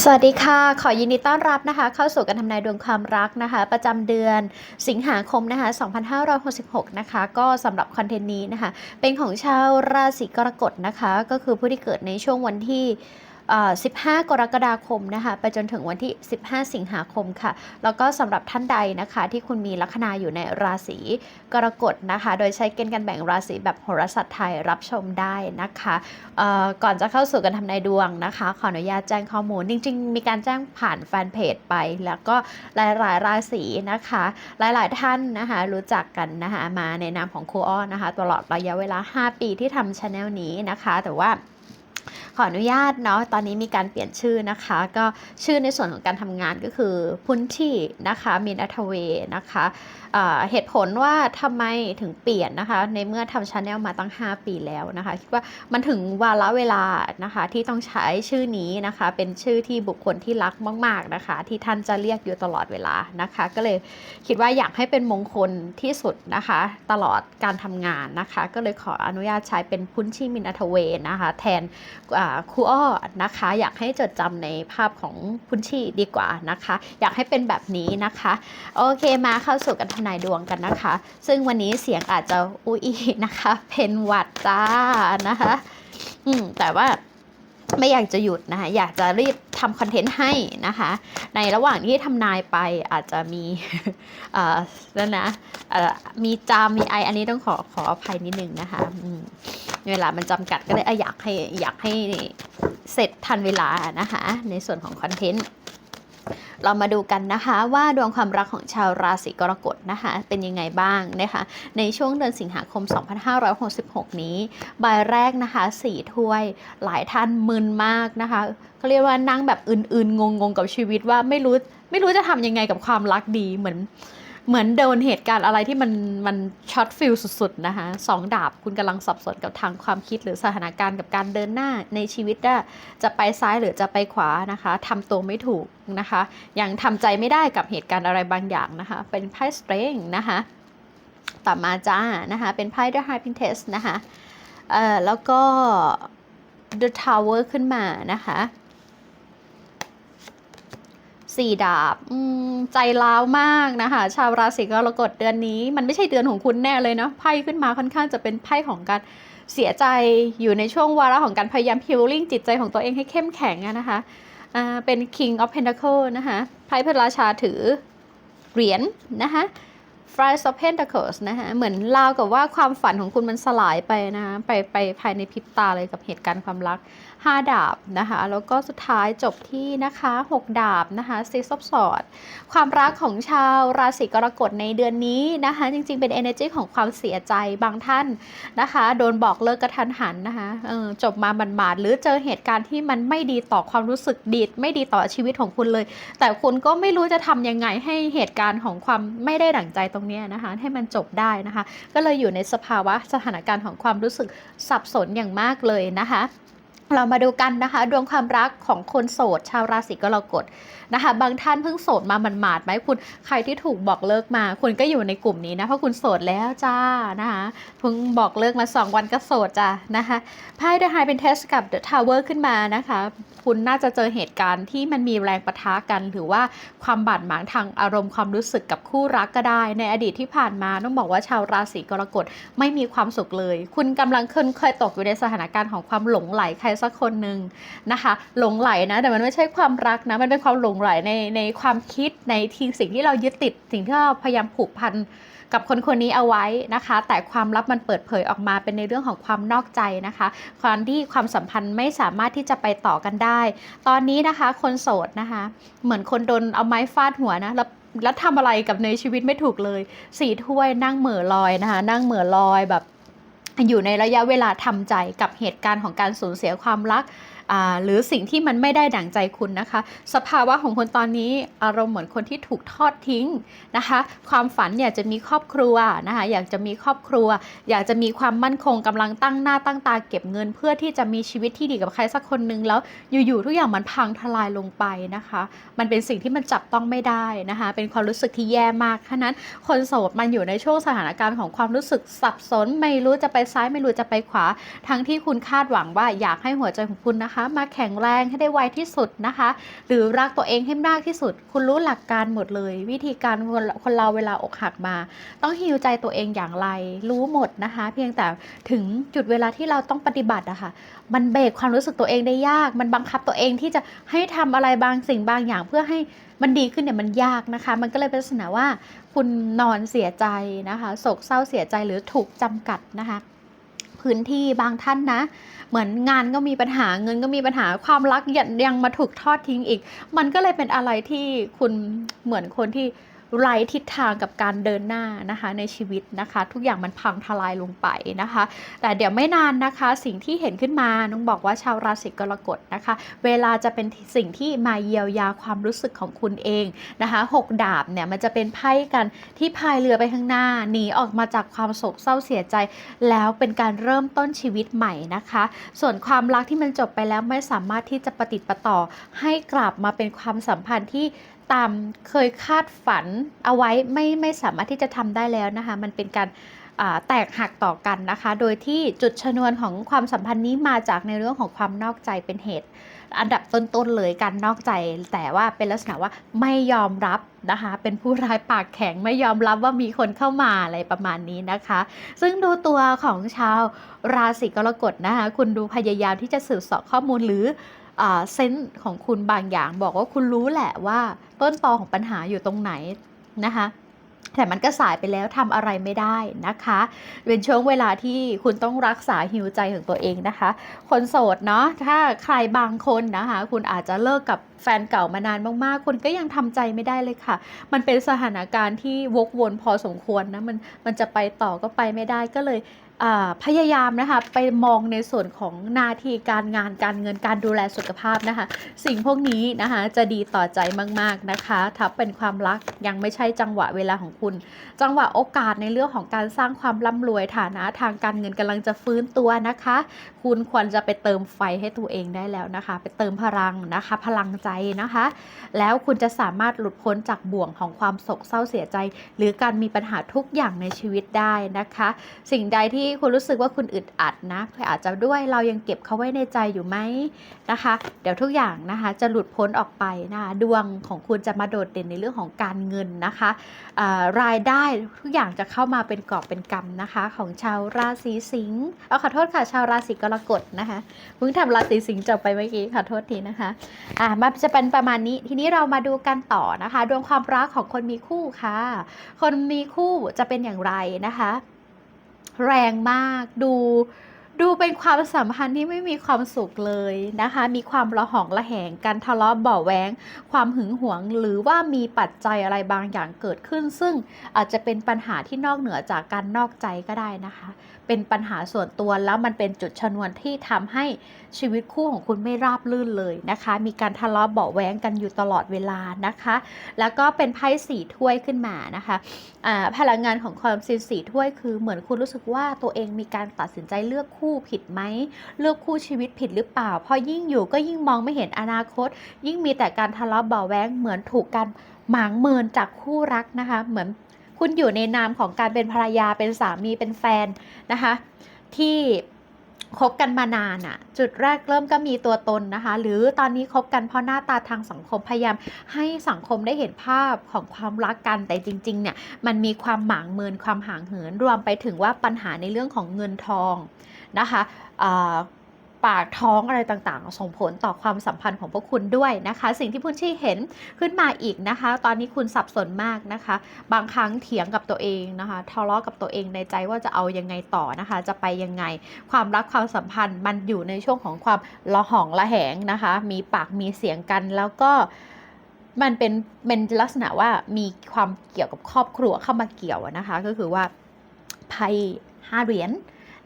สวัสดีค่ะ ขอยินดีต้อนรับนะคะ เข้าสู่การทำนายดวงความรักนะคะ ประจำเดือนสิงหาคมนะคะ 2566 นะคะ ก็สำหรับคอนเทนต์นี้นะคะ เป็นของชาวราศีกรกฎนะคะ ก็คือผู้ที่เกิดในช่วงวันที่ 15 กรกฎาคมนะคะไปจนถึงวันที่ 15 สิงหาคมค่ะ แล้วก็สำหรับท่านใดนะคะที่คุณมีลัคนาอยู่ในราศีกรกฎนะคะ โดยใช้เกณฑ์การแบ่งราศีแบบโหราศาสตร์ไทยรับชมได้นะคะก่อนจะเข้าสู่การทำนายดวงนะคะ ขออนุญาตแจ้งข้อมูล จริง ๆ มีการแจ้งผ่านแฟนเพจไป แล้วก็หลายๆ ราศีนะคะ หลายๆท่านนะคะรู้จักกันนะคะมาในนามของครูอ้อนะคะ ตลอดระยะเวลา 5 ปีที่ทำช anel นี้นะคะ แต่ว่า ขออนุญาตเนาะตอนนี้มีการเปลี่ยนชื่อนะคะ ก็ชื่อในส่วนของการทำงานก็คือพุนที่นะคะมินอัทเวนะคะ เหตุผลว่าทำไมถึงเปลี่ยนนะคะ ในเมื่อทำชาแนลมาตั้ง 5 ปีแล้วนะคะ คิดว่ามันถึงวาระเวลานะคะที่ต้องใช้ชื่อนี้นะคะ เป็นชื่อที่บุคคลที่รักมาก ๆนะคะ ที่ท่านจะเรียกอยู่ตลอดเวลานะคะ ก็เลยคิดว่าอยากให้เป็นมงคลที่สุดนะคะ ตลอดการทำงานนะคะ ก็เลยขออนุญาตใช้เป็นพุนชิมินอัทเวนะคะ แทนครูอ้อนะคะ อยากให้จดจำในภาพของพุนชีดีกว่านะคะ อยากให้เป็นแบบนี้นะคะ โอเคมาเข้าสู่กันทำนายดวงกันนะคะ ซึ่งวันนี้เสียงอาจจะอุ้ยนะคะ เป็นหวัดจ้านะคะ อืมแต่ว่าไม่อยากจะหยุดนะคะ อยากจะรีบทำคอนเทนต์ให้นะคะ ในระหว่างที่ทำนายไปอาจจะมีเอ่อแล้วนะเอ่อมีจามมีไอ อันนี้ต้องขอขออภัยนิดนึงนะคะเวลามันจำกัดก็เลยเอ้ยอยากให้อยากให้เสร็จทันเวลานะคะ ในส่วนของคอนเทนต์ เรามาดูกันนะคะว่าดวงความรักของชาวราศีกรกฎนะคะเป็นยังไงบ้างนะคะในช่วงเดือนสิงหาคม 2566 นี้ ใบายแรกนะคะสี่ถ้วยหลายท่านมึนมากนะคะเขาเรียกว่านั่งแบบอื่นๆ งงๆ กับชีวิตว่าไม่รู้ไม่รู้จะทำยังไงกับความรักดีเหมือน เหมือนโดนเหตุการณ์อะไรที่มันมันช็อตฟิลสุดๆนะคะสองดาบคุณกำลังสับสนกับทางความคิดหรือสถานการณ์กับการเดินหน้าในชีวิตว่าจะไปซ้ายหรือจะไปขวานะคะทำตัวไม่ถูกนะคะ ยังทำใจไม่ได้กับเหตุการณ์อะไรบางอย่างนะคะ เป็นไพ่สเตรงนะคะต่อมาจ้านะคะ เป็นไพ่ The High Princess นะคะเอ่อแล้วก็ The Tower ขึ้นมานะคะ สี่ดาบใจร้าวมากนะคะ ชาวราศีกรกฎเดือนนี้ มันไม่ใช่เดือนของคุณแน่เลยเนาะไพ่ขึ้นมาค่อนข้างจะเป็นไพ่ของการเสียใจอยู่ในช่วงวาระของการพยายามฮิลลิ่งจิตใจของตัวเองให้เข้มแข็งนะคะเป็น King of Pentacle นะคะไพ่พระราชาถือเหรียญนะคะ Five of Pentacles นะคะเหมือนราวกับว่าความฝันของคุณมันสลายไปนะไปไปภายในพริบตาเลยกับเหตุการณ์ความรัก 5 ดาบนะคะ แล้วก็สุดท้ายจบที่นะคะ 6 ดาบนะคะ Six of Swords ความรักของชาวราศีกรกฎในเดือนนี้นะคะ จริงๆเป็น energy ของความเสียใจบางท่านนะคะ โดนบอกเลิกกระทันหันนะคะออจบมาบาดๆหรือเจอเหตุการณ์ที่มันไม่ดีต่อความรู้สึกดีไม่ดีต่อชีวิตของคุณเลย แต่คุณก็ไม่รู้จะทำยังไงให้เหตุการณ์ของความไม่ได้ดั่งใจตรงงนี้นะคะ ให้มันจบได้นะคะ ก็เลยอยู่ในสภาวะสถานการณ์ของความรู้สึกสับสนอย่างมากเลยนะคะ เรามาดูกันนะคะ ดวงความรักของคนโสด ชาวราศีกรกฎนะคะ บางท่านเพิ่งโสดมาหมาดๆไหมคุณใครที่ถูกบอกเลิกมา คุณก็อยู่ในกลุ่มนี้นะเพราะคุณโสดแล้วจ้านะคะเพิ่งบอกเลิกมา 2 วันก็โสดจ้านะคะไพ่เดอะไฮเป็นเทสกับเดอะทาวเวอร์ขึ้นมานะคะ คุณน่าจะเจอเหตุการณ์ที่มันมีแรงประทะกัน หรือว่าความบาดหมางทางอารมณ์ความรู้สึกกับคู่รักก็ได้ ในอดีตที่ผ่านมาต้องบอกว่าชาวราศีกรกฎไม่มีความสุขเลย คุณกำลังเคยเคยตกอยู่ในสถานการณ์ของความหลงไหลใครสักคนหนึ่งนะคะ หลงไหลนะ แต่มันไม่ใช่ความรักนะ มันเป็นความหลงไหลในในความคิดในทีสิ่งที่เรายึดติดสิ่งที่เราพยายามผูกพันกับคนคนนี้เอาไว้นะคะ แต่ความลับมันเปิดเผยออกมาเป็นในเรื่องของความนอกใจนะคะความที่ความสัมพันธ์ไม่สามารถที่จะไปต่อกันได้ ตอนนี้นะคะ คนโสดนะคะ เหมือนคนโดนเอาไม้ฟาดหัวนะแล้วแล้วทำอะไรกับในชีวิตไม่ถูกเลย สีถ้วยนั่งเหม่อลอยนะคะ นั่งเหม่อลอยแบบ อยู่ในระยะเวลาทำใจกับเหตุการณ์ของการสูญเสียความรัก หรือสิ่งที่มันไม่ได้ดั่งใจคุณนะคะ สภาวะของคนตอนนี้อารมณ์เหมือนคนที่ถูกทอดทิ้งนะคะ ความฝันอยากจะมีครอบครัวนะคะอยากจะมีครอบครัว อยากจะมีความมั่นคงกำลังตั้งหน้าตั้งตาเก็บเงิน เพื่อที่จะมีชีวิตที่ดีกับใครสักคนนึงแล้วอยู่ๆทุกอย่างมันพังทลายลงไปนะคะ มันเป็นสิ่งที่มันจับต้องไม่ได้นะคะ เป็นความรู้สึกที่แย่มากฉะนั้นคนโสดมันอยู่ในช่วงสถานการณ์ของความรู้สึกสับสน ไม่รู้จะไปซ้ายไม่รู้จะไปขวา ทั้งที่คุณคาดหวังว่าอยากให้หัวใจของคุณนะคะมาแข็งแรงให้ได้ไวที่สุดนะคะ หรือรักตัวเองให้มากที่สุด คุณรู้หลักการหมดเลย วิธีการคนคนเราเวลาอกหักมา ต้องฮิวใจตัวเองอย่างไร รู้หมดนะคะ เพียงแต่ถึงจุดเวลาที่เราต้องปฏิบัติอะค่ะมันเบรกความรู้สึกตัวเองได้ยาก มันบังคับตัวเองที่จะให้ทำอะไรบางสิ่งบางอย่างเพื่อให้มันดีขึ้นเนี่ยมันยากนะคะ มันก็เลยเป็นลักษณะว่า คุณนอนเสียใจนะคะโศกเศร้าเสียใจหรือถูกจำกัดนะคะ พื้นที่บางท่านนะ เหมือนงานก็มีปัญหาเงินก็มีปัญหาความรักยังมาถูกทอดทิ้งอีก มันก็เลยเป็นอะไรที่คุณเหมือนคนที่ ไร้ทิศทางกับการเดินหน้านะคะในชีวิตนะคะ ทุกอย่างมันพังทลายลงไปนะคะ แต่เดี๋ยวไม่นานนะคะ สิ่งที่เห็นขึ้นมาน้องบอกว่าชาวราศีกรกฎนะคะ เวลาจะเป็นสิ่งที่มาเยียวยาความรู้สึกของคุณเองนะคะหกดาบเนี่ยมันจะเป็นไพ่กันที่พายเรือไปข้างหน้าหนีออกมาจากความโศกเศร้าเสียใจ แล้วเป็นการเริ่มต้นชีวิตใหม่นะคะ ส่วนความรักที่มันจบไปแล้วไม่สามารถที่จะประติดประต่อให้กลับมาเป็นความสัมพันธ์ที่ ตามเคยคาดฝันเอาไว้ไม่ไม่สามารถที่จะทำได้แล้วนะคะ มันเป็นการแตกหักต่อกันนะคะ โดยที่จุดชนวนของความสัมพันธ์นี้มาจากในเรื่องของความนอกใจเป็นเหตุ อันดับต้นๆเลยการนอกใจ แต่ว่าเป็นลักษณะว่าไม่ยอมรับนะคะ เป็นผู้ร้ายปากแข็งไม่ยอมรับว่ามีคนเข้ามาอะไรประมาณนี้นะคะ ซึ่งดูตัวของชาวราศีกรกฎนะคะ คุณดูพยายามที่จะสืบเสอบข้อมูลหรือ เซนส์ของคุณบางอย่าง บอกว่าคุณรู้แหละว่าต้นตอของปัญหาอยู่ตรงไหนนะคะแต่มันก็สายไปแล้วทำอะไรไม่ได้นะคะ เป็นช่วงเวลาที่คุณต้องรักษาหิวใจของตัวเองนะคะ คนโสดเนาะถ้าใครบางคนนะคะ คุณอาจจะเลิกกับแฟนเก่ามานานมากๆ คุณก็ยังทำใจไม่ได้เลยค่ะ มันเป็นสถานการณ์ที่วกวนพอสมควรนะมันมันจะไปต่อก็ไปไม่ได้ก็เลย พยายามนะคะไปมองในส่วนของนาทีการงานการเงินการดูแลสุขภาพนะคะ สิ่งพวกนี้นะคะจะดีต่อใจมากๆนะคะถ้าเป็นความรักยังไม่ใช่จังหวะเวลาของคุณ จังหวะโอกาสในเรื่องของการสร้างความร่ำรวยฐานะทางการเงินกำลังจะฟื้นตัวนะคะ คุณควรจะไปเติมไฟให้ตัวเองได้แล้วนะคะ ไปเติมพลังนะคะ พลังใจนะคะ แล้วคุณจะสามารถหลุดพ้นจากบ่วงของความโศกเศร้าเสียใจ หรือการมีปัญหาทุกอย่างในชีวิตได้นะคะ สิ่งใดที่คุณรู้สึกว่าคุณอึดอัดนะอาจจะด้วยเรายังเก็บเขาไว้ในใจอยู่ไหมนะคะ เดี๋ยวทุกอย่างนะคะจะหลุดพ้นออกไปนะคะดวงของคุณจะมาโดดเด่นในเรื่องของการเงินนะคะรายได้ทุกอย่างจะเข้ามาเป็นกอบเป็นกำนะคะ ของชาวราศีสิงห์เอาขอโทษค่ะชาวราศีกรกฎนะคะเพิ่งทำราศีสิงห์จบไปเมื่อกี้ขอโทษทีนะคะอ่ามันจะเป็นประมาณนี้ทีนี้เรามาดูกันต่อนะคะ ดวงความรักของคนมีคู่ค่ะ คนมีคู่จะเป็นอย่างไรนะคะ แรงมากดูดูเป็นความสัมพันธ์ที่ไม่มีความสุขเลยนะคะ มีความระหองระแหงกันทะเลาะเบาะแวง ความหึงหวง หรือว่ามีปัจจัยอะไรบางอย่างเกิดขึ้น ซึ่งอาจจะเป็นปัญหาที่นอกเหนือจากการนอกใจก็ได้นะคะ เป็นปัญหาส่วนตัวแล้วมันเป็นจุดชนวนที่ทำให้ชีวิตคู่ของคุณไม่ราบรื่นเลยนะคะ มีการทะเลาะเบาแว้งกันอยู่ตลอดเวลานะคะ แล้วก็เป็นไพ่สี่ถ้วยขึ้นมานะคะอ่าพลังงานของความซีสีถ้วยคือเหมือนคุณรู้สึกว่าตัวเองมีการตัดสินใจเลือกคู่ผิดไหมเลือกคู่ชีวิตผิดหรือเปล่า พอยิ่งอยู่ก็ยิ่งมองไม่เห็นอนาคต ยิ่งมีแต่การทะเลาะเบาแว้งเหมือนถูกการหมางเมินจากคู่รักนะคะ เหมือน คุณอยู่ในนามของการเป็นภรรยาเป็นสามีเป็นแฟนนะคะ ที่คบกันมานานอะจุดแรกเริ่มก็มีตัวตนนะคะ หรือตอนนี้คบกันเพราะหน้าตาทางสังคมพยายาม ให้สังคมได้เห็นภาพของความรักกันแต่จริง ๆ เนี่ยมันมีความหมางเมินความห่างเหินรวมไปถึงว่าปัญหาในเรื่องของเงินทองนะคะอ่า ปากท้องอะไรต่างๆ ส่งผลต่อความสัมพันธ์ของพวกคุณด้วยนะคะ สิ่งที่พุชชี่เห็นขึ้นมาอีกนะคะ ตอนนี้คุณสับสนมากนะคะ บางครั้งเถียงกับตัวเองนะคะทะเลาะกับตัวเองในใจว่าจะเอายังไงต่อนะคะ จะไปยังไง ความรักความสัมพันธ์มันอยู่ในช่วงของความละหองละแหงนะคะ มีปากมีเสียงกันแล้วก็มันเป็นเป็นลักษณะว่ามีความเกี่ยวกับครอบครัวเข้ามาเกี่ยวนะคะ ก็คือว่าไพ่ห้าเหรียญ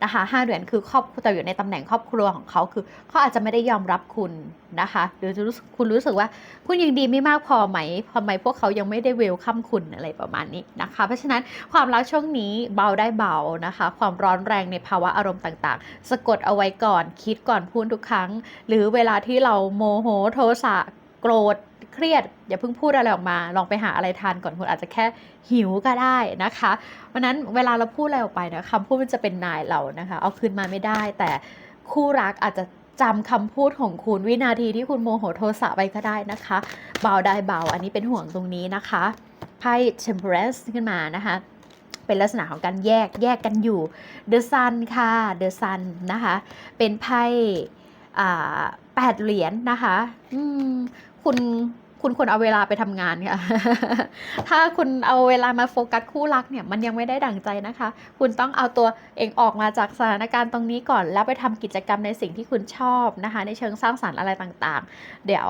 นะคะห้าเหรียญคือครอบแต่อยู่ในตำแหน่งครอบครัวของเขาคือเขาอาจจะไม่ได้ยอมรับคุณนะคะหรือจะรู้สึกคุณรู้สึกว่าคุณยังดีไม่มากพอไหมทำไมพวกเขายังไม่ได้เวลคัมคุณอะไรประมาณนี้นะคะ เพราะฉะนั้นความรักช่วงนี้เบาได้เบานะคะ ความร้อนแรงในภาวะอารมณ์ต่างๆ สะกดเอาไว้ก่อนคิดก่อนพูดทุกครั้ง หรือเวลาที่เราโมโหโทสะ โกรธเครียด อย่าเพิ่งพูดอะไรออกมา ลองไปหาอะไรทานก่อนคุณอาจจะแค่หิวก็ได้นะคะเพราะนั้นเวลาเราพูดอะไรออกไปนะคำพูดมันจะเป็นนายเรานะคะ เอาคืนมาไม่ได้ แต่คู่รักอาจจะจำคำพูดของคุณวินาทีที่คุณโมโหโทสะไปก็ได้นะคะเบาได้เบาอันนี้เป็นห่วงตรงนี้นะคะไพ่ temperance ขึ้นมานะคะเป็นลักษณะของการแยกแยกกันอยู่ The Sun ค่ะ The Sun นะคะ เป็นไพ่ แปดเหรียญนะคะคุณคุณควรเอาเวลาไปทำงานค่ะ ถ้าคุณเอาเวลามาโฟกัสคู่รักเนี่ยมันยังไม่ได้ดั่งใจนะคะ คุณต้องเอาตัวเองออกมาจากสถานการณ์ตรงนี้ก่อน แล้วไปทำกิจกรรมในสิ่งที่คุณชอบนะคะ ในเชิงสร้างสรรค์อะไรต่างๆ เดี๋ยว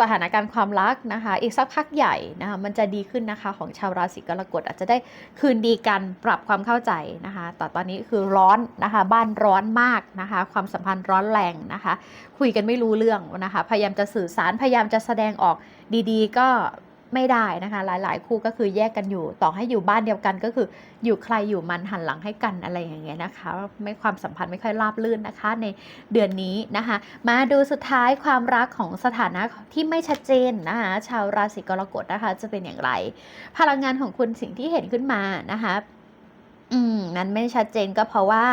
สถานการณ์ความรักนะคะ อีกสักพักใหญ่นะคะมันจะดีขึ้นนะคะของชาวราศีกรกฎอาจจะได้คืนดีกันปรับความเข้าใจนะคะแต่ตอนนี้คือร้อนนะคะบ้านร้อนมากนะคะ ความสัมพันธ์ร้อนแรงนะคะ คุยกันไม่รู้เรื่องนะคะ พยายามจะสื่อสารพยายามจะแสดงออกดีๆ ก็ ไม่ได้นะคะ หลาย ๆ คู่ก็คือแยกกันอยู่ ต่อให้อยู่บ้านเดียวกันก็คืออยู่ใครอยู่มันหันหลังให้กันอะไรอย่างเงี้ยนะคะ ไม่ความสัมพันธ์ไม่ค่อยราบรื่นนะคะ ในเดือนนี้นะคะ มาดูสุดท้ายความรักของสถานะที่ไม่ชัดเจนนะคะชาวราศีกรกฎนะคะ จะเป็นอย่างไร พลังงานของคุณสิ่งที่เห็นขึ้นมานะคะ อืมนั้นไม่ชัดเจนก็เพราะว่า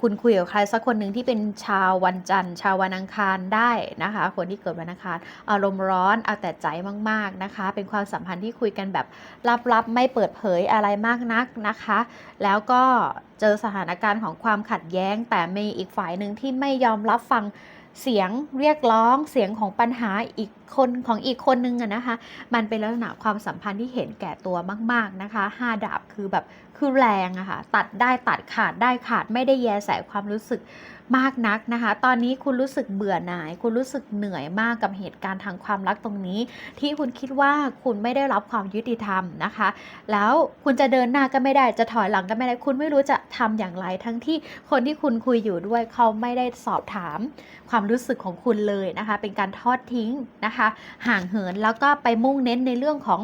คุณคุยกับใครสักคนหนึ่งที่เป็นชาววันจันทร์ ชาววันอังคารได้นะคะ คนที่เกิดวันอังคารอารมณ์ร้อนเอาแต่ใจมาก ๆนะคะ เป็นความสัมพันธ์ที่คุยกันแบบลับๆไม่เปิดเผยอะไรมากนักนะคะ แล้วก็เจอสถานการณ์ของความขัดแย้ง แต่มีอีกฝ่ายหนึ่งที่ไม่ยอมรับฟังเสียงเรียกร้องเสียงของปัญหาอีกคนของอีกคนนึงอะนะคะ มันเป็นลักษณะความสัมพันธ์ที่เห็นแก่ตัวมาก ๆนะคะห้าดาบคือแบบ คือแรงอะค่ะตัดได้ตัดขาดได้ขาดไม่ได้แยแสความรู้สึกมากนักนะคะ ตอนนี้คุณรู้สึกเบื่อหน่าย คุณรู้สึกเหนื่อยมากกับเหตุการณ์ทางความรักตรงนี้ ที่คุณคิดว่าคุณไม่ได้รับความยุติธรรมนะคะ แล้วคุณจะเดินหน้าก็ไม่ได้จะถอยหลังก็ไม่ได้ คุณไม่รู้จะทำอย่างไร ทั้งที่คนที่คุณคุยอยู่ด้วยเขาไม่ได้สอบถามความรู้สึกของคุณเลยนะคะ เป็นการทอดทิ้งนะคะ ห่างเหินแล้วก็ไปมุ่งเน้นในเรื่องของ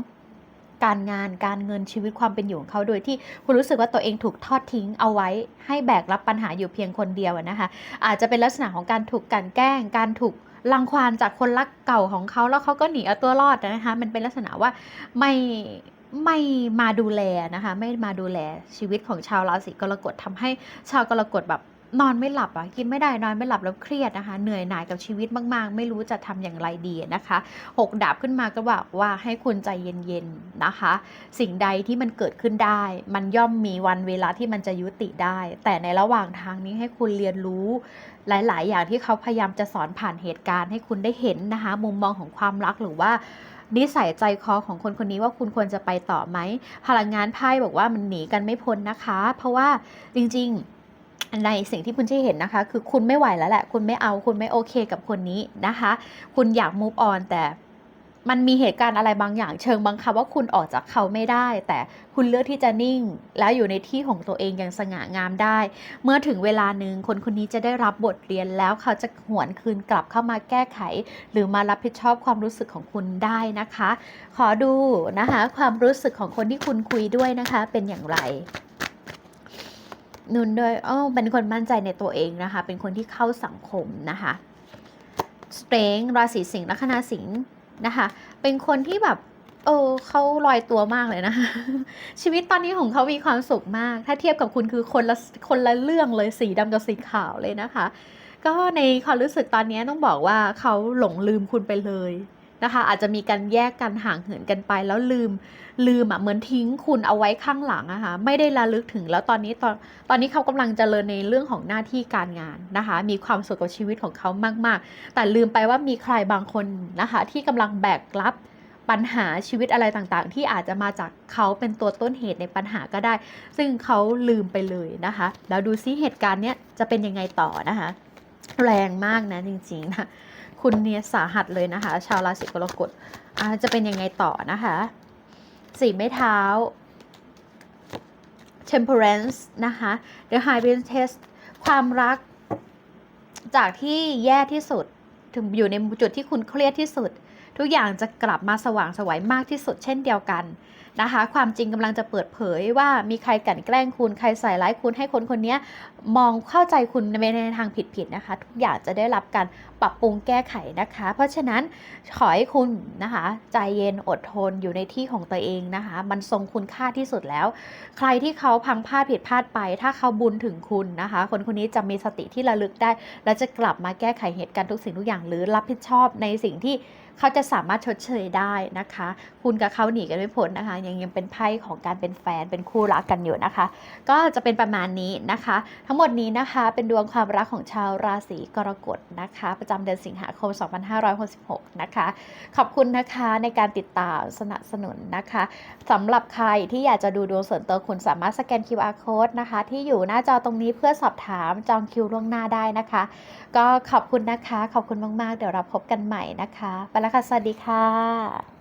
การงานการเงินชีวิตความเป็นอยู่ของเขาโดยที่คุณรู้สึกว่าตัวเองถูกทอดทิ้งเอาไว้ ให้แบกรับปัญหาอยู่เพียงคนเดียวนะคะ อาจจะเป็นลักษณะของการถูกกันแกล้ง การถูกรังควานจากคนรักเก่าของเขาแล้วเขาก็หนีเอาตัวรอดนะคะมันเป็นลักษณะว่าไม่ไม่มาดูแลนะคะ ไม่มาดูแลชีวิตของชาวราศีกรกฎทำให้ชาวกรกฎแบบ นอนไม่หลับอะกินไม่ได้นอนไม่หลับแล้วเครียดนะคะเหนื่อยหน่ายกับชีวิตมาก ๆ ไม่รู้จะทำอย่างไรดีนะคะหกดาบขึ้นมาก็บอกว่าให้คุณใจเย็นๆนะคะ สิ่งใดที่มันเกิดขึ้นได้ มันย่อมมีวันเวลาที่มันจะยุติได้ แต่ในระหว่างทางนี้ให้คุณเรียนรู้ หลาย ๆ อย่างที่เขาพยายามจะสอนผ่านเหตุการณ์ให้คุณได้เห็นนะคะมุมมองของความรักหรือว่านิสัยใจคอของคนคนนี้ว่าคุณควรจะไปต่อไหมพลังงานไพ่บอกว่ามันหนีกันไม่พ้นนะคะ เพราะว่าจริง ๆ ในสิ่งที่คุณที่เห็นนะคะ คือคุณไม่ไหวแล้วแหละ คุณไม่เอาคุณไม่โอเคกับคนนี้นะคะ คุณอยาก move on แต่มันมีเหตุการณ์อะไรบางอย่างเชิงบังคับว่าคุณออกจากเขาไม่ได้ แต่คุณเลือกที่จะนิ่ง แล้วอยู่ในที่ของตัวเองอย่างสง่างามได้ เมื่อถึงเวลาหนึ่งคนคนนี้จะได้รับบทเรียนแล้วเขาจะหวนคืนกลับเข้ามาแก้ไข หรือมารับผิดชอบความรู้สึกของคุณได้นะคะ ขอดูนะคะ ความรู้สึกของคนที่คุณคุยด้วยนะคะ เป็นอย่างไร นุนด้วยอ๋อเป็นคนมั่นใจในตัวเองนะคะ เป็นคนที่เข้าสังคมนะคะสเตรงราศีสิงห์ลัคนาสิงห์นะคะ เป็นคนที่แบบเออเขาลอยตัวมากเลยนะคะชีวิตตอนนี้ของเขามีความสุขมาก ถ้าเทียบกับคุณคือคนละคนละเรื่องเลยสีดำกับสีขาวเลยนะคะ ก็ในความรู้สึกตอนนี้ต้องบอกว่าเขาหลงลืมคุณไปเลย นะคะ อาจจะมีการแยกกันห่างเหินกันไป แล้วลืมลืมอะเหมือนทิ้งคุณเอาไว้ข้างหลังอะคะไม่ได้ระลึกถึงแล้วตอนนี้ตอนตอนนี้เขากำลังเจริญในเรื่องของหน้าที่การงานนะคะ มีความสุขกับชีวิตของเขามาก ๆ แต่ลืมไปว่ามีใครบางคนนะคะ ที่กำลังแบกรับปัญหาชีวิตอะไรต่างๆ ที่อาจจะมาจากเขาเป็นตัวต้นเหตุในปัญหาก็ได้ ซึ่งเขาลืมไปเลยนะคะ แล้วดูซิเหตุการณ์เนี้ยจะเป็นยังไงต่อนะคะ แรงมากนะจริงๆนะ คุณเนี่ยสาหัสเลยนะคะ ชาวราศีกรกฎจะเป็นยังไงต่อนะคะสี่ไม้เท้า temperance นะคะ the high priestess ความรัก จากที่แย่ที่สุด ถึงอยู่ในจุดที่คุณเครียดที่สุด ทุกอย่างจะกลับมาสว่างไสวัยมากที่สุดเช่นเดียวกัน นะคะ ความจริงกำลังจะเปิดเผยว่ามีใครกลั่นแกล้งคุณใครใส่ร้ายคุณให้คนคนนี้มองเข้าใจคุณในทางผิดๆนะคะ ทุกอย่างจะได้รับการปรับปรุงแก้ไขนะคะ เพราะฉะนั้นขอให้คุณนะคะ ใจเย็นอดทนอยู่ในที่ของตัวเองนะคะ มันทรงคุณค่าที่สุดแล้ว ใครที่เขาพังพลาดผิดพลาดไป ถ้าเขาบุญถึงคุณนะคะ คนคนนี้จะมีสติที่ระลึกได้ และจะกลับมาแก้ไขเหตุการณ์ทุกสิ่งทุกอย่างหรือรับผิดชอบในสิ่งที่ เขาจะสามารถชดเชยได้นะคะ คุณกับเขาหนีกันไม่พ้นนะคะ ยังยังเป็นไพ่ของการเป็นแฟนเป็นคู่รักกันอยู่นะคะ ก็จะเป็นประมาณนี้นะคะ ทั้งหมดนี้นะคะเป็นดวงความรักของชาวราศีกรกฎนะคะ ประจำเดือนสิงหาคม 2566 นะคะ ขอบคุณนะคะในการติดตามสนับสนุนนะคะสำหรับใครที่อยากจะดูดวงส่วนตัวคุณสามารถสแกน QR code นะคะ ที่อยู่หน้าจอตรงนี้เพื่อสอบถามจองคิวล่วงหน้าได้นะคะ ก็ขอบคุณนะคะ ขอบคุณมาก ๆ เดี๋ยวเราพบกันใหม่นะคะไปแคะ สวัสดีค่ะ